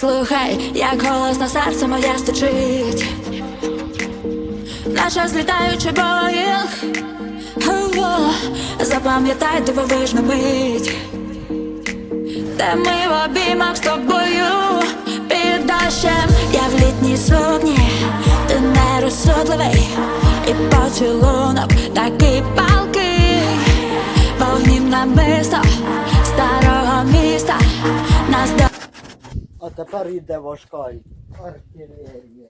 Слухай, як голосно серце моє стучить, наче злітаючи боїнг Запам'ятай дивовижну мить, де ми в обіймах з тобою? Під дощем. Я в літній сукні, ти нерозсудливий. І поцілунок такий палкий тепер йде важка артилерія.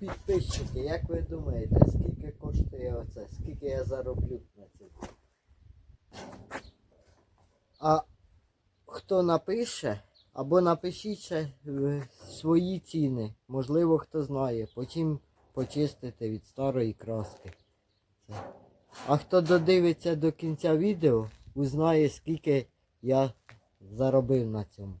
Підписчики, як ви думаєте, скільки коштує оце? Скільки я зароблю на цьому? А хто напише, або напишіть ще е, свої ціни. Можливо, хто знає. Потім почистити від старої краски. А хто додивиться до кінця відео, узнає, скільки я заробив на цьому.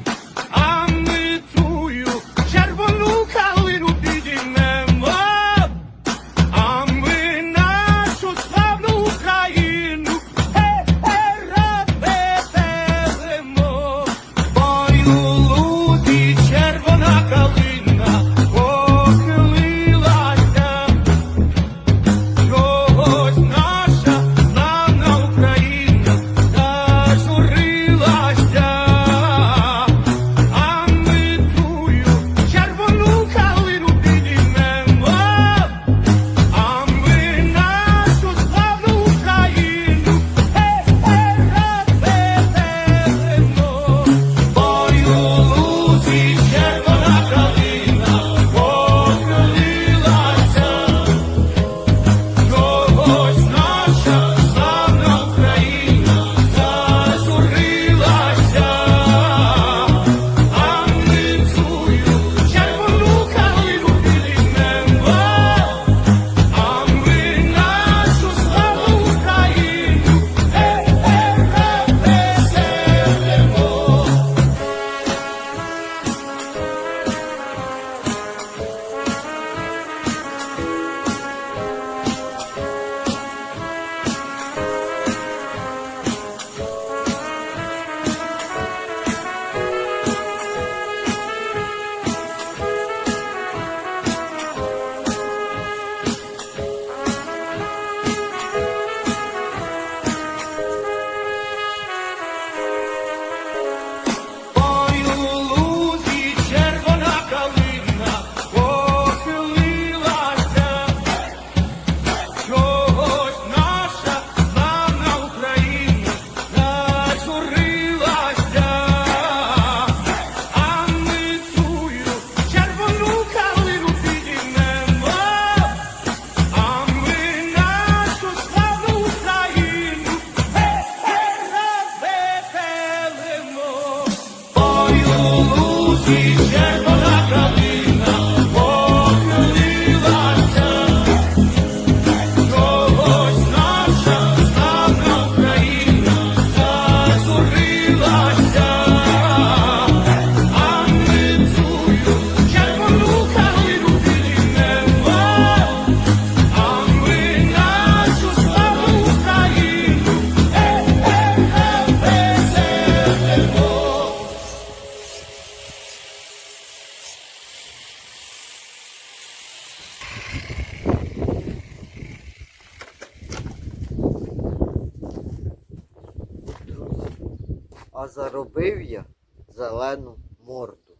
полу, червона. А заробив я зелену морду.